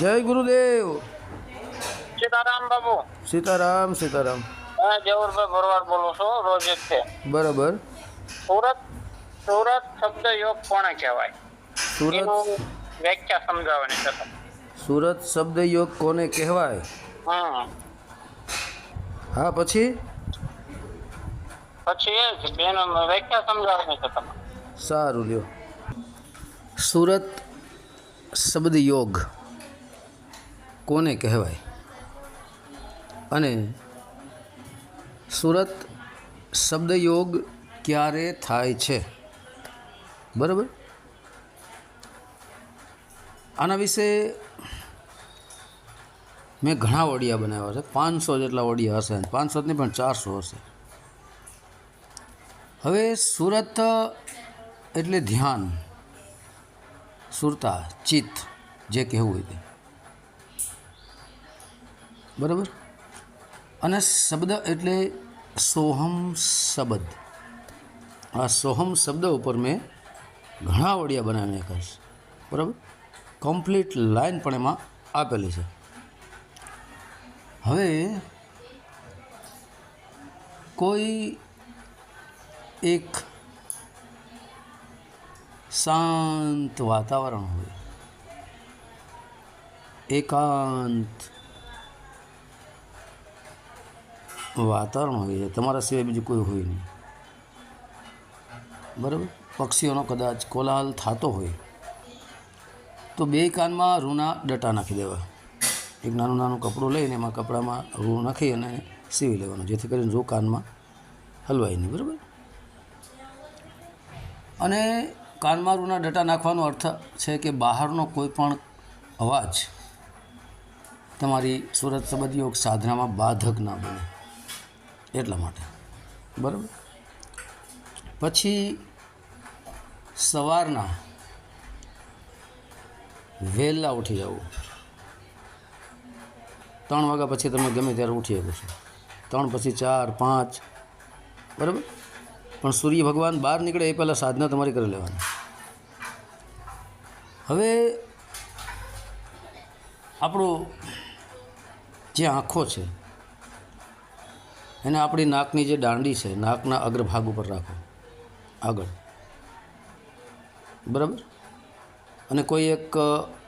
જય ગુરુદેવ. સીતારામ બાબુ. સીતારામ સીતારામ. હા જવહરભાઈ ભરવાડ બોલું છું રોજ એક છે. બરાબર. સુરત સુરત શબ્દ યોગ કોને કહેવાય? સુરત વ્યાખ્યા સમજાવવાની છે સુરત શબ્દ યોગ કોને કહેવાય? હા પછી? પછી એ જ બેનો વ્યાખ્યા સમજાવવાની છે સારું લ્યો. સુરત શબ્દ યોગ. કોને કહેવાય? અને સુરત શબ્દ યોગ ક્યારે થાય છે? બરાબર? આના વિશે મેં ઘણા ઓડિયા બનાવ્યા છે. પાંચસો જેટલા ઓડિયા હશે પાંચસો નહીં, પણ ચારસો હશે. હવે સુરત એટલે ધ્યાન, સુરતા, ચિત્ત, જે કહેવું હોય તે. બરાબર? અને શબ્દ એટલે સોહમ શબ્દ. આ સોહમ શબ્દ ઉપર મેં ઘણા વડિયા બનાવીને કહીશ બરાબર? કમ્પ્લીટ લાઈન પણ એમાં આપેલી છે. હવે કોઈ એક શાંત વાતાવરણ હોય, એકાંત વાતાવરણ હોય છે. તમારા સિવાય બીજું કોઈ હોય નહીં. બરાબર? પક્ષીઓનો કદાચ કોલાહલ થતો હોય. તો બે કાનમાં રૂના ડટા નાખી દેવા. એક નાનું નાનું કપડું લઈને એમાં કપડામાં રૂ નાખી અને સીવી લેવાનું, જેથી કરીને રૂ કાનમાં હલવાય નહીં. બરાબર? અને કાનમાં રૂના ડટા નાખવાનો અર્થ છે કે બહારનો કોઈ પણ અવાજ તમારી સુરત સંબંધી યોગ સાધનામાં બાધક ના બને. એટલા માટે. બરાબર? પછી સવારના વહેલા ઉઠી જવું. ત્રણ વાગ્યા પછી તમે ગમે ત્યારે ઉઠી શકો છો. ત્રણ પછી ચાર, પાંચ, બરાબર? પણ સૂર્ય ભગવાન બહાર નીકળે એ પહેલાં સાધના તમારી કરી લેવાની. હવે આપણું જે આંખો છે એને આપણી નાકની જે દાંડી છે, નાકના અગ્રભાગ ઉપર રાખો. આગળ. બરાબર? અને કોઈ એક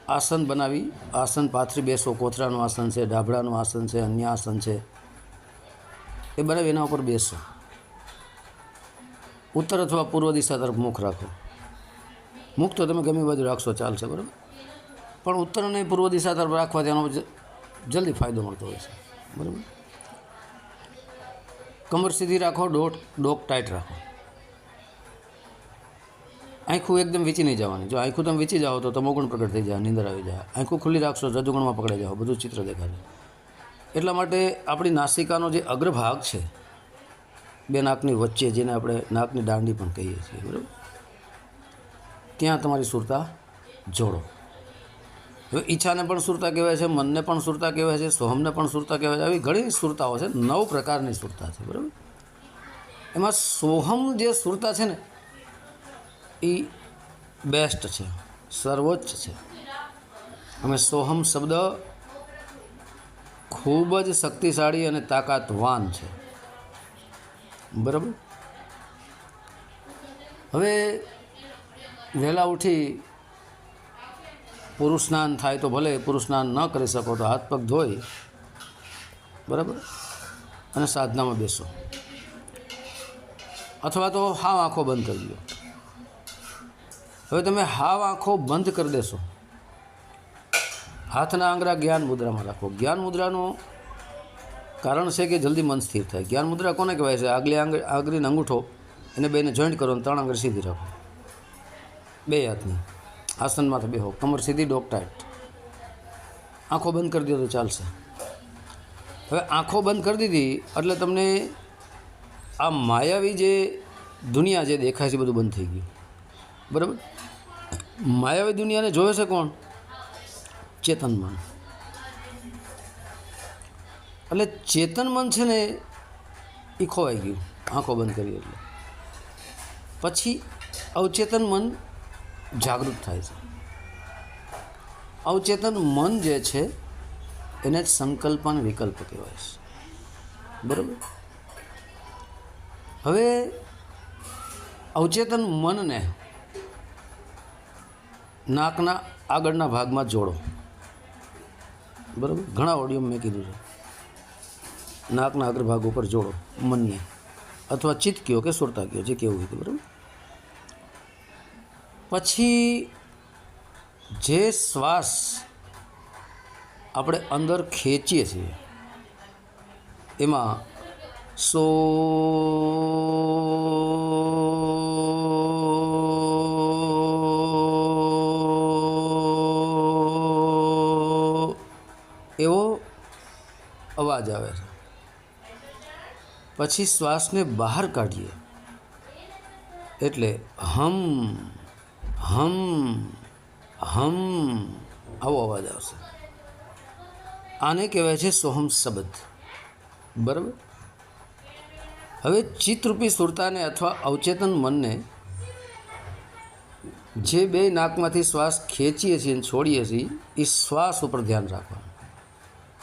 આસન બનાવી, આસન પાથરી બેસો કોથરાનું આસન છે ડાભડાનું આસન છે, અન્ય આસન છે, એ બનાવી એના ઉપર બેસો. ઉત્તર અથવા પૂર્વ દિશા તરફ મુખ રાખો. મુખ તો તમે ગમે બાજુ રાખશો, ચાલશે, બરાબર? પણ ઉત્તર અને પૂર્વ દિશા તરફ રાખવાથી એનો જલ્દી ફાયદો મળતો હોય છે. બરાબર? કમર સીધી રાખો ડોટ ડોક ટાઈટ રાખો. આંખું એકદમ વીચી નહીં જવાની. જો આંખું તમે વીચી જાઓ તો તમોગુણ પ્રગટ થઈ જાય, નીંદર આવી જાય. આંખું ખુલ્લી રાખશો, રજોગુણમાં પકડાઈ જાઓ, બધું ચિત્ર દેખાશે. એટલા માટે આપણી નાસિકાનો જે અગ્રભાગ છે, બે નાકની વચ્ચે જેને આપણે નાકની દાંડી પણ કહીએ છીએ, બરાબર? ત્યાં તમારી સુરતા જોડો. હવે ઈચ્છાને પણ સુરતા કહેવાય છે, મનને પણ સુરતા કહેવાય છે, સોહમને પણ સુરતા કહેવાય છે. આવી ઘણી સુરતાઓ છે, નવ પ્રકારની સુરતા છે, બરાબર? એમાં સોહમ જે સુરતા છે ને, એ બેસ્ટ છે, સર્વોચ્ચ છે. અમે સોહમ શબ્દ ખૂબ જ શક્તિશાળી અને તાકાતવાન છે, બરાબર? હવે વહેલા ઉઠી પુરુષ સ્નાન થાય તો ભલે, પુરુષ સ્નાન ન કરી શકો તો હાથ પગ ધોઈ. બરાબર? અને સાધનામાં બેસો. અથવા તો હાવ આંખો બંધ કરી દો હવે તમે હાવ આંખો બંધ કરી દેશો. હાથના આંગળા જ્ઞાન મુદ્રામાં રાખો. જ્ઞાન મુદ્રાનું કારણ છે કે જલ્દી મન સ્થિર થાય. જ્ઞાન મુદ્રા કોને કહેવાય છે? આગલી આંગળી આગળીને અંગૂઠો એને બેને જોઈન્ટ કરો અને ત્રણ આંગળી સીધી રાખો. બે હાથની. આસનમાં તો બેહો. કમર સીધી ડોક ટાઈટ આંખો બંધ કરી દો તો ચાલશે. હવે આંખો બંધ કરી દીધી એટલે તમને આ માયાવી જે દુનિયા જે દેખાય છે બધું બંધ થઈ ગયું. બરાબર? માયાવી દુનિયાને જોવે છે કોણ? ચેતન મન. એટલે ચેતન મન છે ને એ ખોવાઈ ગયું. આંખો બંધ કરી એટલે. પછી અવચેતન મન જાગૃત થાય છે. અવચેતન મન જે છે, એને જ સંકલ્પ અને વિકલ્પ કહેવાય છે. બરાબર? હવે, અવચેતન મનને નાકના આગળના ભાગમાં જોડો. બરાબર? ઘણા ઓડિયો મેં કીધું છે. નાકના અગ્રભાગ ઉપર જોડો, મનને. અથવા ચિત્ત કયો કે સુરતા કયો, જે કેવું કીધું બરાબર? પછી જે શ્વાસ આપણે અંદર ખેંચીએ છીએ, એમાં સો એવો અવાજ આવે છે. પછી શ્વાસને બહાર કાઢીએ. એટલે હમ હમ હમ, આવો અવાજ આવશે. આને કહેવાય છે સોહમ શબ્દ. બરાબર? હવે ચિત્તરૂપી સુરતાને અથવા અવચેતન મનને જે બે નાકમાંથી શ્વાસ ખેંચીએ છીએ અને છોડીએ છીએ, એ શ્વાસ ઉપર ધ્યાન રાખવાનું.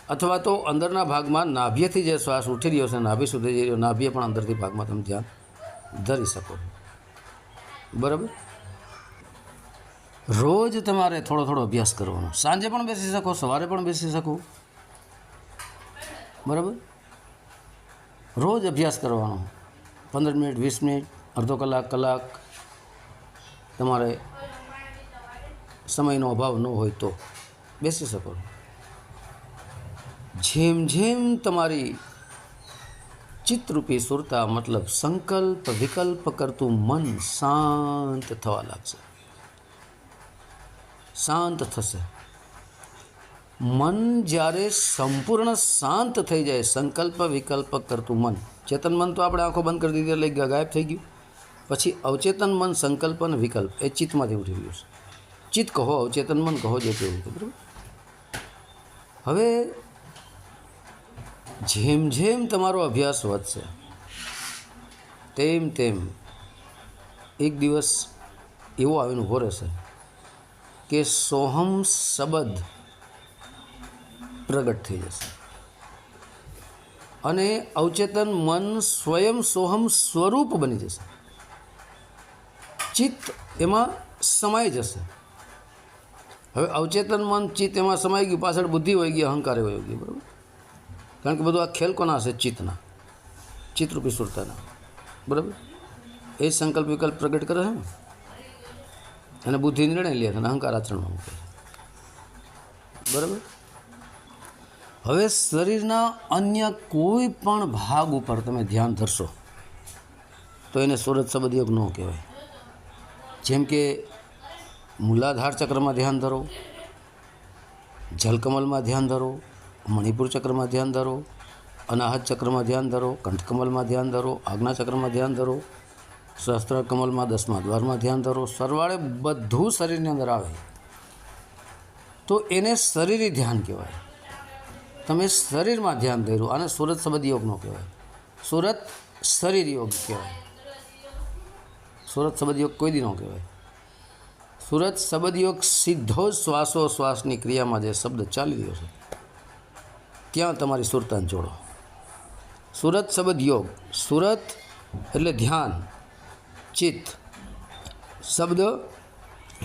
અથવા તો અંદરના ભાગમાં નાભ્યથી જે શ્વાસ ઉઠી રહ્યો છે, નાભી સુધી જઈ રહ્યો નાભ્ય પણ અંદરથી ભાગમાં તમે ધ્યાન ધરી શકો. બરાબર? રોજ તમારે થોડો થોડો અભ્યાસ કરવાનો. સાંજે પણ બેસી શકો, સવારે પણ બેસી શકો. બરાબર? રોજ અભ્યાસ કરવાનો. પંદર મિનિટ, વીસ મિનિટ, અડધો કલાક કલાક. તમારે સમયનો અભાવ ન હોય તો બેસી શકો. જેમ જેમ તમારી ચિત્તરૂપી સુરતા મતલબ સંકલ્પ વિકલ્પ કરતું મન શાંત થવા લાગશે. શાંત થશે. મન જ્યારે સંપૂર્ણ શાંત થઈ જાય, સંકલ્પ વિકલ્પ કરતું મન. ચેતન મન તો આપણે આંખો બંધ કરી દીધી એટલે ગાયબ થઈ ગયું. પછી અવચેતન મન, સંકલ્પ અને વિકલ્પ એ ચિત્તમાંથી ઉઠી ગયું છે. ચિત્ત કહો, અવચેતન મન કહો જે તેવું બરાબર? હવે જેમ જેમ તમારો અભ્યાસ વધશે, તેમ તેમ એક દિવસ એવો આવીને ઊભો રહેશે. કે સોહમ શબ્દ પ્રગટ થઈ જશે. અને અવચેતન મન સ્વયં સોહમ સ્વરૂપ બની જશે. ચિત્ત એમાં સમાઈ જશે. હવે અવચેતન મન, ચિત્ત એમાં સમાઈ ગયું, પાછળ બુદ્ધિ હોય ગઈ, અહંકાર હોય ગઈ બરાબર? કારણ કે બધું આ ખેલ કોના હશે? ચિત્તના. ચિત્તરૂપી સુરતાના. બરાબર? એ સંકલ્પ વિકલ્પ પ્રગટ કરે છે ને? અને બુદ્ધિ નિર્ણય લે છે અને અહંકાર આચરણમાં મૂકે બરાબર? હવે શરીરના અન્ય કોઈ પણ ભાગ ઉપર તમે ધ્યાન ધરશો, તો એને સુરત શબ્દ યોગ ન કહેવાય. જેમ કે મૂલાધાર ચક્રમાં ધ્યાન ધરો, જલકમલમાં ધ્યાન ધરો, મણિપુર ચક્રમાં ધ્યાન ધરો, અનાહત ચક્રમાં ધ્યાન ધરો, કંઠકમલમાં ધ્યાન ધરો, આજ્ઞા ચક્રમાં ધ્યાન ધરો સહસ્ત્ર કમલમાં, દસમા દ્વારમાં ધ્યાન ધરો. સરવાળે બધું શરીરની અંદર આવે. તો એને શરીરી ધ્યાન કહેવાય. તમે શરીરમાં ધ્યાન ધર્યું, આને સુરત સબદ યોગનો કહેવાય. સુરત શરીર યોગ કહેવાય. સુરત શબ્દ યોગ કોઈ દી ન કહેવાય. સુરત શબ્દ યોગ સીધો શ્વાસો શ્વાસની ક્રિયામાં જે શબ્દ ચાલી રહ્યો છે, ત્યાં તમારી સુરતાન જોડો. સુરત શબ્દ યોગ, સુરત એટલે ધ્યાન. ચિત્ત. શબ્દ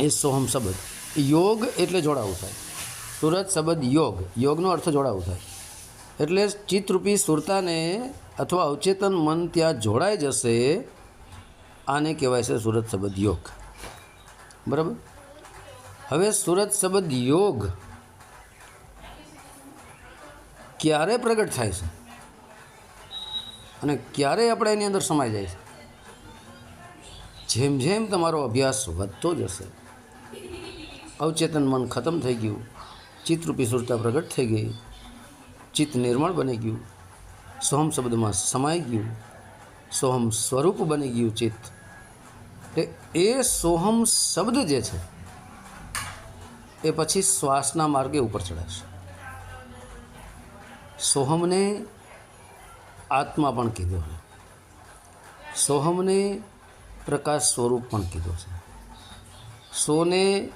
એ સોહમ શબ્દ. યોગ એટલે જોડાવું થાય. સુરત શબ્દ યોગ. યોગનો અર્થ જોડાવું થાય. એટલે ચિત્તરૂપી સુરતાને અથવા અવચેતન મન ત્યાં જોડાઈ જશે, આને કહેવાય છે સુરત શબ્દ યોગ. બરાબર? હવે સુરત શબ્દ યોગ ક્યારે પ્રગટ થાય છે? અને ક્યારે આપણે એની અંદર સમાઈ જાય છે? જેમ જેમ તમારો અભ્યાસ વધતો જશે, અવચેતન મન ખતમ થઈ ગયું, ચિત્તરૂપી સુરતા પ્રગટ થઈ ગઈ, ચિત્ત નિર્મળ બની ગયું, સોહમ શબ્દમાં સમાઈ ગયું, સોહમ સ્વરૂપ બની ગયું ચિત્ત. એટલે એ સોહમ શબ્દ જે છે, એ પછી શ્વાસના માર્ગે ઉપર ચડાશે. સોહમને આત્મા પણ કીધો. સોહમને પ્રકાશ સ્વરૂપ પણ કીધો છે. સોને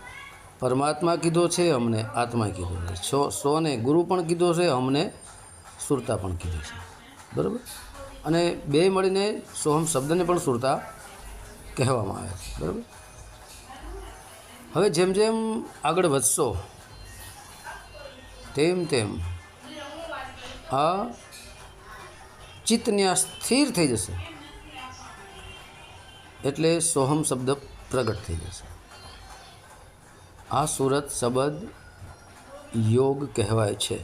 પરમાત્મા કીધો છે, અમને આત્મા કીધો છે. સો, સોને ગુરુ પણ કીધો છે, અમને સુરતા પણ કીધી છે. બરાબર? અને બે મળીને સોહમ શબ્દને પણ સુરતા કહેવામાં આવે છે. બરાબર? હવે જેમ જેમ આગળ વધશો, તેમ તેમ આ ચિત્તને સ્થિર થઈ જશે. એટલે સોહમ શબ્દ પ્રગટ થઈ જશે. આ સુરત શબ્દ યોગ કહેવાય છે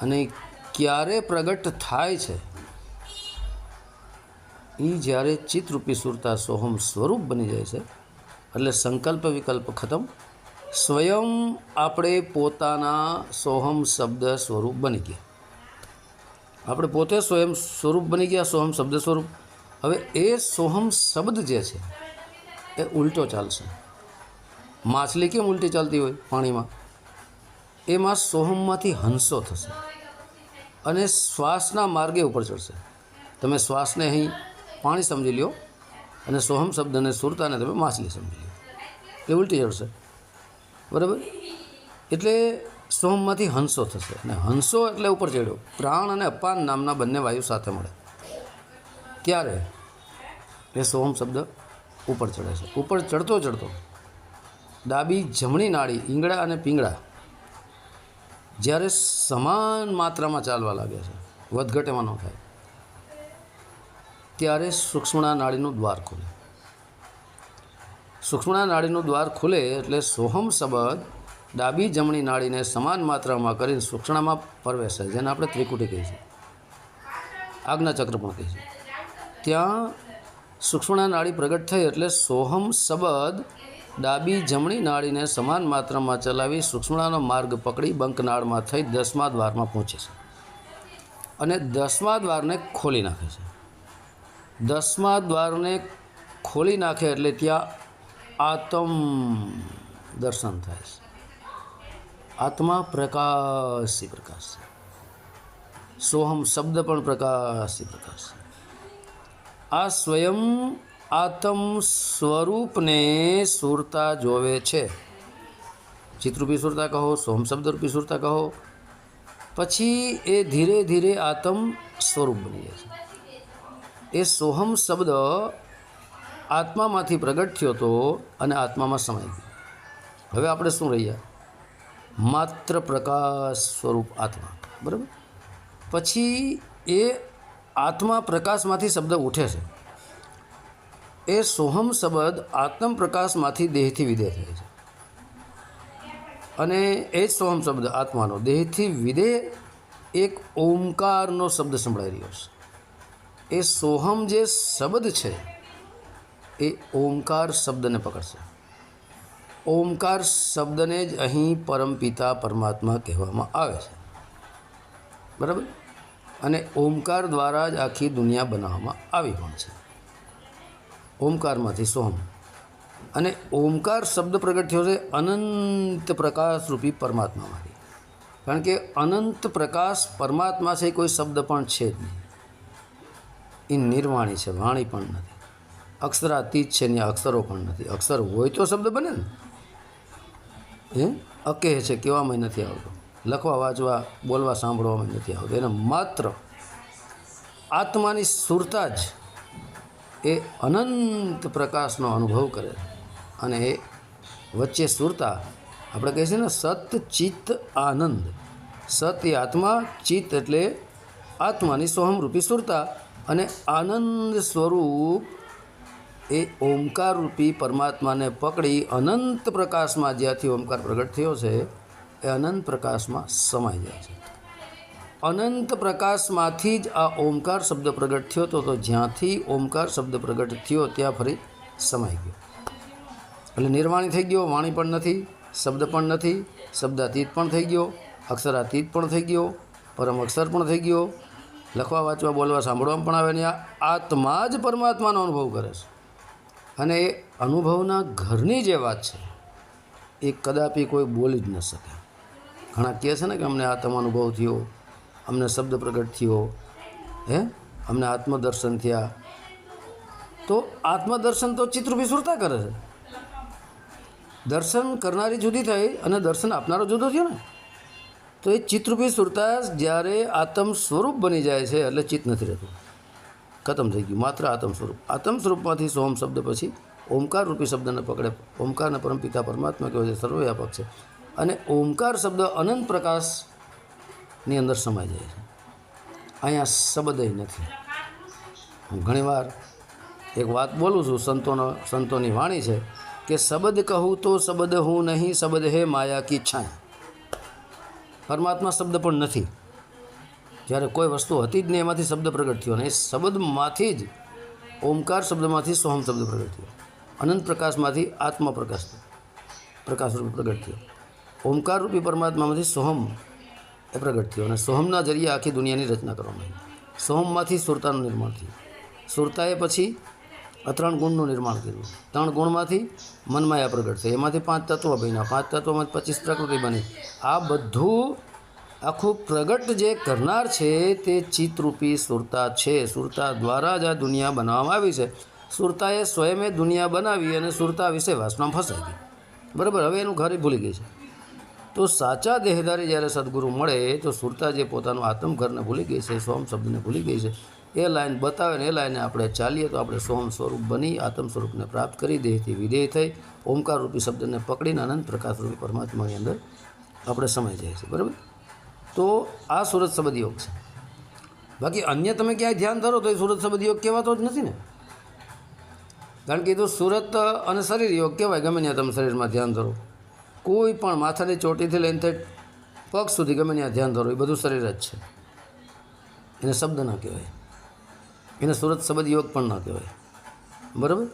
અને ક્યારે પ્રગટ થાય છે? એ જ્યારે ચિત્તરૂપી સુરતા સોહમ સ્વરૂપ બની જાય છે, એટલે સંકલ્પ વિકલ્પ ખતમ. સ્વયં આપણે પોતાના સોહમ શબ્દ સ્વરૂપ બની ગયા. આપણે પોતે સ્વયં સ્વરૂપ બની ગયા, સોહમ શબ્દ સ્વરૂપ. હવે એ સોહમ શબ્દ જે છે, એ ઉલટો ચાલશે. માછલી કેમ ઉલટી ચાલતી હોય પાણીમાં? એમાં સોહમમાંથી હંસો થશે અને શ્વાસના માર્ગે ઉપર ચડશે. તમે શ્વાસને અહીં પાણી સમજી લ્યો અને સોહમ શબ્દને સુરતાને તમે માછલી સમજી લો એ ઉલટી ચડશે. બરાબર? એટલે સોહમમાંથી હંસો થશે. અને હંસો એટલે ઉપર ચડ્યો. પ્રાણ અને અપાન નામના બંને વાયુ સાથે મળે. ત્યારે એ સોહમ શબ્દ ઉપર ચડે છે. ઉપર ચડતો ચડતો ડાબી જમણી નાળી ઈંગડા અને પીંગળા જ્યારે સમાન માત્રામાં ચાલવા લાગે છે વધઘટ એમાં ન થાય, ત્યારે સૂક્ષ્મણા નાળીનું દ્વાર ખુલે. સૂક્ષ્મણા નાળીનું દ્વાર ખુલે એટલે સોહમ શબ્દ ડાબી જમણી નાળીને સમાન માત્રામાં કરીને સૂક્ષ્મણામાં પરવેશે, જેને આપણે ત્રિકુટી કહીએ છીએ. આજ્ઞાચક્ર પણ કહીએ છીએ. ત્યાં સૂક્ષ્મણા નાળી પ્રગટ થઈ એટલે સોહમ શબ્દ ડાબી જમણી નાળીને સમાન માત્રામાં ચલાવી સૂક્ષ્મણાનો માર્ગ પકડી બંકનાળમાં થઈ દસમા દ્વારમાં પહોંચે છે. અને દસમા દ્વારને ખોલી નાખે છે. દસમા દ્વારને ખોલી નાખે એટલે ત્યાં આત્મ દર્શન થાય છે. આત્મા પ્રકાશી પ્રકાશ છે. સોહમ શબ્દ પણ પ્રકાશી પ્રકાશ છે. આ સ્વયં આત્મ સ્વરૂપને સુરતા જોવે છે. ચિત્રરૂપી સુરતા કહો સોહમ શબ્દરૂપી સુરતા કહો, પછી એ ધીરે ધીરે આત્મ સ્વરૂપ બની જાય છે. એ સોહમ શબ્દ આત્મામાંથી પ્રગટ થયો હતો અને આત્મામાં સમાઈ ગયો. હવે આપણે શું રહ્યા માત્ર પ્રકાશ સ્વરૂપ આત્મા. બરાબર? પછી એ આત્મા પ્રકાશમાંથી શબ્દ ઉઠે છે. એ સોહમ શબ્દ આત્મ પ્રકાશમાંથી દેહથી વિદેહ થાય છે. અને એ જ સોહમ શબ્દ આત્માનો, દેહથી વિદેહ એક ઓમકારનો શબ્દ સંભળાઈ રહ્યો છે. એ સોહમ જે શબ્દ છે, એ ઓમકાર શબ્દને પકડશે. ઓમકાર શબ્દને જ અહીં પરમપિતા પરમાત્મા કહેવામાં આવે છે. બરાબર? અને ઓમકાર દ્વારા જ આખી દુનિયા બનાવવામાં આવી પણ છે. ઓમકારમાંથી સોમ અને ઓમકાર શબ્દ પ્રગટ થયો છે અનંત પ્રકાશરૂપી પરમાત્મામાંથી. કારણ કે અનંત પ્રકાશ પરમાત્મા છે એ કોઈ શબ્દ પણ છે જ નહીં. એ નિર્વાણી છે, વાણી પણ નથી. અક્ષરાતીત છે ને અક્ષરો પણ નથી. અક્ષર હોય તો શબ્દ બને ને. હે? અકે છે કહેવામાં નથી આવતો. લખવા, વાંચવા, બોલવા સાંભળવામાં નથી આવતું. એને માત્ર આત્માની સુરતા જ એ અનંત પ્રકાશનો અનુભવ કરે અને એ વચ્ચે સુરતા, આપણે કહીએ છીએ ને, સત, ચિત્ત, આનંદ. સત એ આત્મા, ચિત્ત એટલે આત્માની સોહમરૂપી સુરતા અને આનંદ સ્વરૂપ એ ઓમકાર રૂપી પરમાત્માને પકડી અનંત પ્રકાશમાં જ્યાંથી ઓમકાર પ્રગટ થયો છે એ અનંત પ્રકાશમાં સમાઈ જાય છે. અનંત પ્રકાશમાંથી જ આ ઓમકાર શબ્દ પ્રગટ થયો તો તો જ્યાંથી ઓમકાર શબ્દ પ્રગટ થયો ત્યાં ફરી સમાઈ ગયો. એટલે નિર્વાણી થઈ ગયો, વાણી પણ નથી, શબ્દ પણ નથી, શબ્દાતીત પણ થઈ ગયો, અક્ષરાતીત પણ થઈ ગયો, પરમ અક્ષર પણ થઈ ગયો, લખવા, વાંચવા, બોલવા, સાંભળવામાં પણ આવે ને આત્મા જ પરમાત્માનો અનુભવ કરે છે. અને એ અનુભવના ઘરની જે વાત છે, એ કદાપી કોઈ બોલી જ ન શકે. ઘણા કહે છે ને કે અમને આત્માનુભવ થયો, અમને શબ્દ પ્રગટ થયો, હે? અમને આત્મદર્શન થયા. તો આત્મદર્શન તો ચિત્રરૂપી સુરતા કરે છે. દર્શન કરનારી જુદી થઈ અને દર્શન આપનારો જુદો થયો ને. તો એ ચિત્તરૂપી સુરતા જ્યારે આત્મ સ્વરૂપ બની જાય છે એટલે ચિત્ત નથી રહેતું. ખતમ થઈ ગયું. માત્ર આત્મ સ્વરૂપ. આત્મ સ્વરૂપમાંથી સોમ શબ્દ પછી ઓમકાર રૂપી શબ્દને પકડે. ઓમકારને પરમપિતા પરમાત્મા કહેવાય છે, સર્વવ્યાપક છે. અને ઓમકાર શબ્દ અનંત પ્રકાશની અંદર સમાઈ જાય છે. અહીંયા શબ્દ નથી. હું ઘણીવાર એક વાત બોલું છું, સંતોનો, સંતોની વાણી છે કે શબ્દ કહું તો શબ્દ હું નહીં, શબ્દ હે માયા કી છાંય. પરમાત્મા શબ્દ પણ નથી. જ્યારે કોઈ વસ્તુ હતી જ નહીં, એમાંથી શબ્દ પ્રગટ થયો અને એ શબ્દમાંથી જ ઓમકાર શબ્દમાંથી સોહમ શબ્દ પ્રગટ થયો. અનંત પ્રકાશમાંથી આત્મા પ્રકાશ પ્રકાશ રૂપે પ્રગટ થયો. ઓમકાર રૂપી પરમાત્મામાંથી સોહમ એ પ્રગટ થયો અને સોહમના જરિયા આખી દુનિયાની રચના કરવામાં આવી સોહમમાંથી સુરતાનું નિર્માણ થયું. સુરતાએ પછી ત્રણ ગુણનું નિર્માણ કર્યું. ત્રણ ગુણમાંથી મનમાયા પ્રગટ થઈ. એમાંથી પાંચ તત્વો બન્યા. પાંચ તત્વોમાંથી પચીસ પ્રકૃતિ બની. આ બધું આખું પ્રગટ જે કરનાર છે તે ચિત્તરૂપી સુરતા છે. સુરતા દ્વારા જ આ દુનિયા બનાવવામાં આવી છે. સુરતાએ સ્વયં દુનિયા બનાવી અને સુરતા વિશે વાસમાં ફસાઈ ગઈ. બરાબર? હવે એનું ઘરે ભૂલી ગઈ છે. તો સાચા દેહદારી જ્યારે સદગુરુ મળે, તો સુરતા જે પોતાનું આત્મઘરને ભૂલી ગઈ છે, સોમ શબ્દને ભૂલી ગઈ છે, એ લાઈન બતાવે ને એ લાઈને આપણે ચાલીએ તો આપણે સોમ સ્વરૂપ બની, આત્મ સ્વરૂપને પ્રાપ્ત કરી, દેહથી વિધેય થઈ, ઓમકાર રૂપી શબ્દને પકડીને અનંત પ્રકાશ રૂપી પરમાત્માની અંદર આપણે સમય જાય છે, બરાબર? તો આ સુરત શબ્દ યોગ છે. બાકી અન્ય તમે ક્યાંય ધ્યાન ધરો તો એ સુરત શબ્દ યોગ કહેવાતો જ નથી ને. કારણ કે એ તો સુરત અને શરીર યોગ કહેવાય, ગમે ત્યાં તમે શરીરમાં ધ્યાન ધરો. કોઈ પણ માથાની ચોટીથી લઈને તે પગ સુધી ગમે ત્યાં ધ્યાન ધરો, એ બધું શરીર જ છે. એને શબ્દ ના કહેવાય. એને સુરત શબ્દ યોગ પણ ના કહેવાય. બરાબર?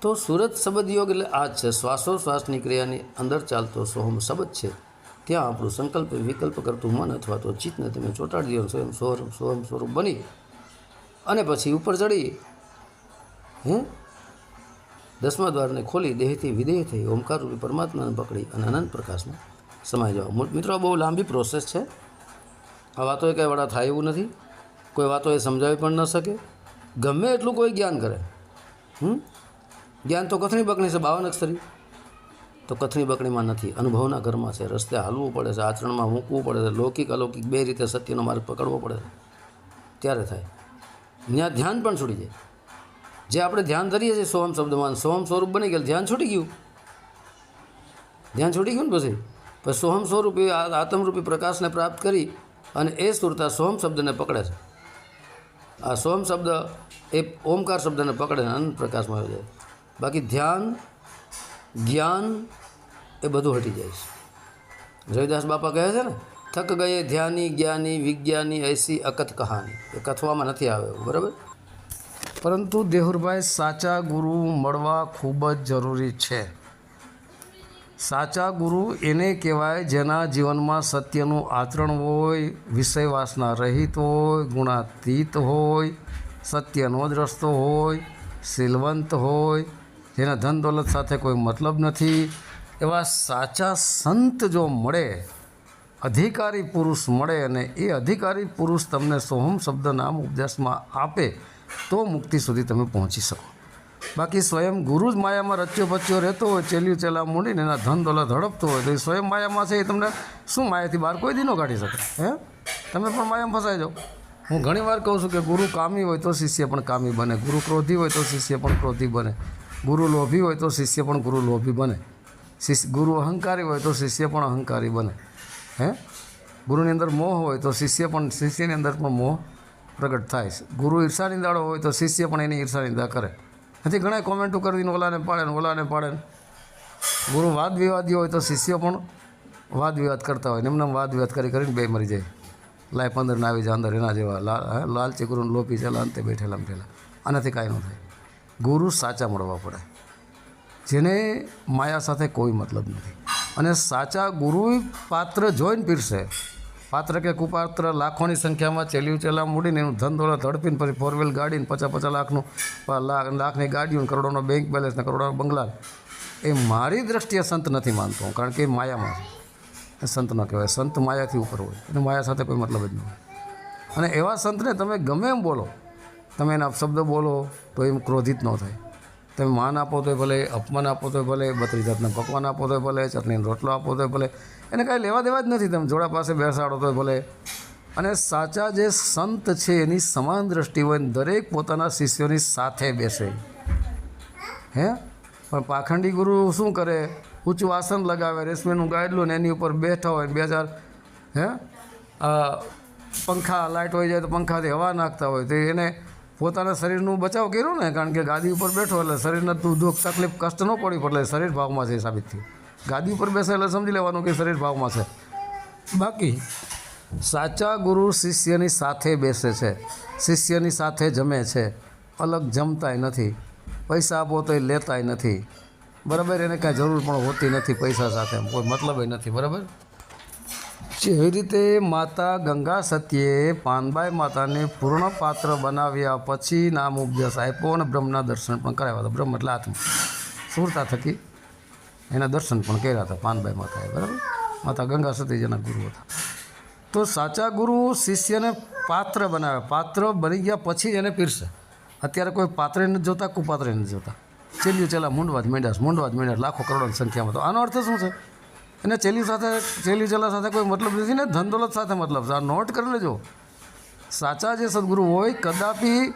તો સુરત શબ્દ યોગ એટલે આ જ છે. શ્વાસોશ્વાસની ક્રિયાની અંદર ચાલતો સોહમ શબ્દ છે. ત્યાં આપણું સંકલ્પ, વિકલ્પ કરતું મન અથવા તો ચિત્તને તમે ચોંટાડી દો, સ્વયં સ્વરૂપ સ્વયં સ્વરૂપ બની. અને પછી ઉપર ચડી. હે? દસમા દ્વારને ખોલી દેહથી વિદેહ થઈ ઓમકાર રૂપી પરમાત્માને પકડી અને અનંત પ્રકાશમાં સમાઈ જવા. મિત્રો બહુ લાંબી પ્રોસેસ છે. આ વાતો એ કંઈ વડા થાય એવું નથી. કોઈ વાતો એ સમજાવી પણ ન શકે. ગમે એટલું કોઈ જ્ઞાન કરે. હમ? જ્ઞાન તો કથણી બકણી છે, બાવન અક્ષરી. તો કથણી બકણીમાં નથી. અનુભવના ઘરમાં છે. રસ્તે હાલવું પડે છે, આચરણમાં મૂકવું પડે છે, લૌકિક અલૌકિક બે રીતે સત્યનો માર્ગ પકડવો પડે છે. ત્યારે થાય. ત્યાં ધ્યાન પણ છૂટી જાય. જે આપણે ધ્યાન ધરીએ છીએ સોહમ શબ્દમાં સોહમ સ્વરૂપ બની ગયેલું. ધ્યાન છૂટી ગયું? ધ્યાન છૂટી ગયું ને પછી? પછી સોહમ સ્વરૂપે આત્મરૂપી પ્રકાશને પ્રાપ્ત કરી અને એ સુરતા સોહમ શબ્દને પકડે છે. આ સોહમ શબ્દ એ ઓમકાર શબ્દને પકડે અનંત પ્રકાશમાં આવી જાય. બાકી ધ્યાન, જ્ઞાન એ બધું હટી જાય છે. રવિદાસ બાપા કહે છે ને, થક ગયે ધ્યાની જ્ઞાની વિજ્ઞાની એસી અકથ કહાની. એ કથવામાં નથી આવે, બરાબર? પરંતુ દેહુરભાઈ સાચા ગુરુ મળવા ખૂબ જ જરૂરી છે. સાચા ગુરુ એને કહેવાય જેના જીવનમાં સત્યનું આચરણ હોય વિષય વાસના રહિત હોય, ગુણાતીત હોય, સત્યનો જ રસ્તો હોય, શીલવંત હોય, જેના ધન દોલત સાથે કોઈ મતલબ નથી. એવા સાચા સંત જો મળે, અધિકારી પુરુષ મળે અને એ અધિકારી પુરુષ તમને સોહમ શબ્દ નામ ઉપદેશમાં આપે તો મુક્તિ સુધી તમે પહોંચી શકો. બાકી સ્વયં ગુરુ જ માયામાં રચ્યો પચ્યો રહેતો હોય, ચેલ્યું ચેલા મૂડીને એના ધન દોલત હડપતો હોય, તો એ સ્વયં માયામાં છે એ તમને શું માયાથી બહાર કોઈ દિનો કાઢી શકે? હે? તમે પણ માયામાં ફસાઈ જાઓ. હું ઘણી વાર કહું છું કે ગુરુ કામી હોય તો શિષ્ય પણ કામી બને. ગુરુ ક્રોધી હોય તો શિષ્ય પણ ક્રોધી બને. ગુરુ લોભી હોય તો શિષ્ય પણ ગુરુ લોભી બને. શિષ્ય ગુરુ અહંકારી હોય તો શિષ્ય પણ અહંકારી બને. હે? ગુરુની અંદર મોહ હોય તો શિષ્ય પણ, શિષ્યની અંદર પણ મોહ પ્રગટ થાય છે. ગુરુ ઈર્ષા નિંદાળો હોય તો શિષ્ય પણ એની ઈર્ષા નિંદા કરે. નથી ઘણા કોમેન્ટો કરીને ઓલાને પાડે ને ઓલાને પાડે ગુરુ વાદ વિવાદી હોય તો શિષ્ય પણ વાદ વિવાદ કરતા હોય એમને વાદ વિવાદ કરી કરીને બે મરી જાય. લાય પંદર ના આવી જાય અંદર એના જેવા. લાલ લાલચી ગુરુને લોપી છે અંતે બેઠેલા બેઠેલા આનાથી કાંઈ ન થાય. ગુરુ સાચા મળવા પડે. જેને માયા સાથે કોઈ મતલબ નથી. અને સાચા ગુરુ પાત્ર જોઈને પીરશે પાત્ર કે કુપાત્ર લાખોની સંખ્યામાં ચેલ્યું ચેલા મૂડીને એનું ધન દોલત હડપીને પછી ફોર વ્હીલ ગાડીને પચાસ પચાસ લાખનું લાખ, લાખની ગાડીઓ કરોડોનો બેંક બેલેન્સ ને કરોડોનો બંગલા. એ મારી દ્રષ્ટિએ સંત નથી માનતો કારણ કે એ માયામાં એ સંત ન કહેવાય, સંત માયાથી ઉપર હોય. એને માયા સાથે કોઈ મતલબ જ ન હોય. અને એવા સંતને તમે ગમે એમ બોલો, તમે એના શબ્દ બોલો તો એમ ક્રોધિત ન થાય. તમે માન આપો તો ભલે, અપમાન આપો તો ભલે બત્રી જાતના પકવાન આપો તો ભલે, ચટણીનો રોટલો આપો તોય ભલે એને કાંઈ લેવા દેવા જ નથી. તમે જોડા પાસે બેસાડો તો ભલે. અને સાચા જે સંત છે, એની સમાન દ્રષ્ટિ હોય દરેક પોતાના શિષ્યોની સાથે બેસે. હે? પણ પાખંડી ગુરુ શું કરે? ઊંચું આસન લગાવે, રેશમીનું ગાડલું ને એની ઉપર બેઠા હોય બે ચાર, હે? પંખા લાઇટ હોય જાય તો પંખાથી હવા નાખતા હોય. તો એને પોતાના શરીરનું બચાવ કર્યો ને? કારણ કે ગાદી ઉપર બેઠો એટલે શરીરને તું દુઃખ, તકલીફ, કષ્ટ ન પડી પડે શરીર ભાવમાં છે સાબિત થયું. ગાદી ઉપર બેસે એટલે સમજી લેવાનું કે શરીર ભાવમાં છે. બાકી, સાચા ગુરુ શિષ્યની સાથે બેસે છે. શિષ્યની સાથે જમે છે. અલગ જમતાય નથી. પૈસા આપો તોય લેતાય નથી. બરાબર, એને કાંઈ જરૂર પણ હોતી નથી પૈસા સાથે. કોઈ મતલબ નથી, બરાબર? જેવી રીતે માતા ગંગા સત્યે પાનબાઈ માતાને પૂર્ણ પાત્ર બનાવ્યા પછી નામ ઉપદેશ આપ્યો અને બ્રહ્મના દર્શન પણ કરાવ્યા હતા. બ્રહ્મ એટલે આત્મા. સુરતા થકી એના દર્શન પણ કર્યા હતા પાનભાઈ માતાએ બરાબર? માતા ગંગા સતી જેના ગુરુ હતા. તો સાચા ગુરુ શિષ્યને પાત્ર બનાવે પાત્ર બની ગયા પછી જ એને પીરસે. અત્યારે કોઈ પાત્રે નથી જોતા કુપાત્રે નથી જોતા. ચેલ્યું ચેલા મૂંડવા જ માંડ્યા છે, મૂંડવા જ માંડ્યા લાખો કરોડોની સંખ્યામાં તો. આનો અર્થ શું છે? એને ચેલી સાથે ચેલી ચેલા સાથે કોઈ મતલબ નથી ને ધન સાથે મતલબ છે. આ નોટ કરી લેજો. સાચા જે સદગુરુ હોય કદાપી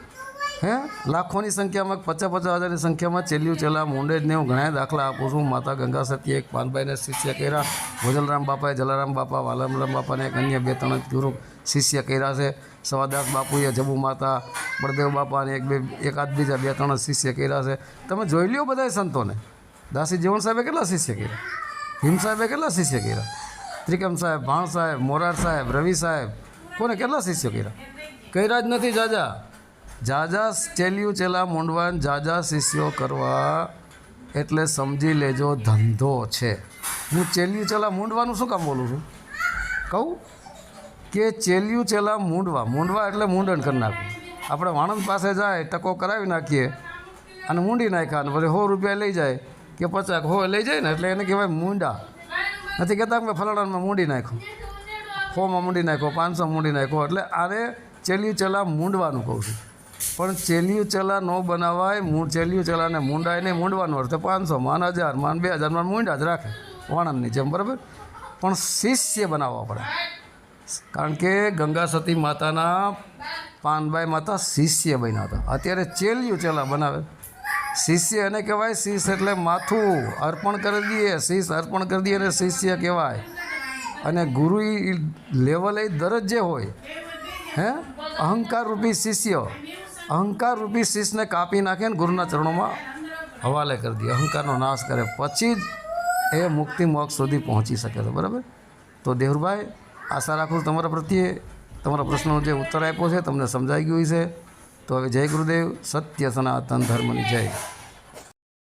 હે? લાખોની સંખ્યામાં પચાસ પચાસ હજારની સંખ્યામાં ચેલ્યું ચેલા મુંડે જ ને હું ઘણા દાખલા આપું છું. માતા ગંગા સતી એક પાનભાઈને શિષ્ય કર્યા. ભોજલરામ બાપાએ જલારામ બાપા વાલમરામ બાપાને એક અન્ય બે ત્રણ ગુરુ શિષ્ય કર્યા છે. સવાદાસ બાપુએ જબુ માતા, બળદેવ બાપાને એક બે, એકાદ બીજા બે ત્રણ શિષ્ય કર્યા છે. તમે જોઈ લ્યો બધાય સંતોને. દાસી જીવન સાહેબે કેટલા શિષ્ય કર્યા? ભીમ સાહેબે કેટલા શિષ્ય કર્યા? ત્રિકમ સાહેબ, ભાણ સાહેબ, મોરાર સાહેબ, રવિ સાહેબ, કોને કેટલા શિષ્ય કર્યા? કર્યા જ નથી, જાજા. જાજા ચેલ્યું ચેલા મૂંડવાન જાજા શિષ્યો કરવા એટલે સમજી લેજો ધંધો છે. હું ચેલ્યું ચેલા મૂંડવાનું શું કામ બોલું છું? કહું? કે ચેલ્યું ચેલા મૂંડવા. મૂંડવા એટલે મૂંડણ કરી નાખવું. આપણે વાણંદ પાસે જાય, ટકો કરાવી નાખીએ અને મૂંડી નાખ્યા અને પછી સો રૂપિયા લઈ જાય કે પચાસ હો, લઈ જાય ને એટલે એને કહેવાય મૂંડા. નથી કહેતા કે ફલાણામાં મૂંડી નાખો. સોમાં મૂંડી નાખો પાંચસો મૂંડી નાખો. એટલે આને ચેલ્યું ચેલા મૂંડવાનું કહું છું. પણ ચેલિયું ચલા ન બનાવાય, મૂ ચેલ્યું ચેલાને મૂંડાય નહીં. મૂંડવાનો અર્થ પાંચસો માન હજાર માન, બે હજાર માન મૂંડા જ રાખે વાણંદની જેમ, બરાબર? પણ શિષ્ય બનાવવા પડે. કારણ કે ગંગા સતી માતાના પાનબાઈ માતા શિષ્ય બન્યા હતા. અત્યારે ચેલ્યું ચલા બનાવે. શિષ્ય એને કહેવાય શિષ એટલે માથું. અર્પણ કરી દઈએ શિષ અર્પણ કરી દઈએ અને શિષ્ય કહેવાય. અને ગુરુ ઈ લેવલે દરજ્જે હોય. હે? અહંકાર રૂપી શિષ્ય. અહંકાર રૂપી શિષને કાપી નાખે ને ગુરુના ચરણોમાં હવાલે કરી દે. અહંકારનો નાશ કરે. પછી જ એ મુક્તિ મોક્ષ સુધી પહોંચી શકે છે. બરાબર? તો દેવરભાઈ આશા રાખું તમારા પ્રત્યે તમારા પ્રશ્નનો જે ઉત્તર આપ્યો છે, તમને સમજાઈ ગયું છે તો હવે જય ગુરુદેવ. સત્ય સનાતન ધર્મની જય.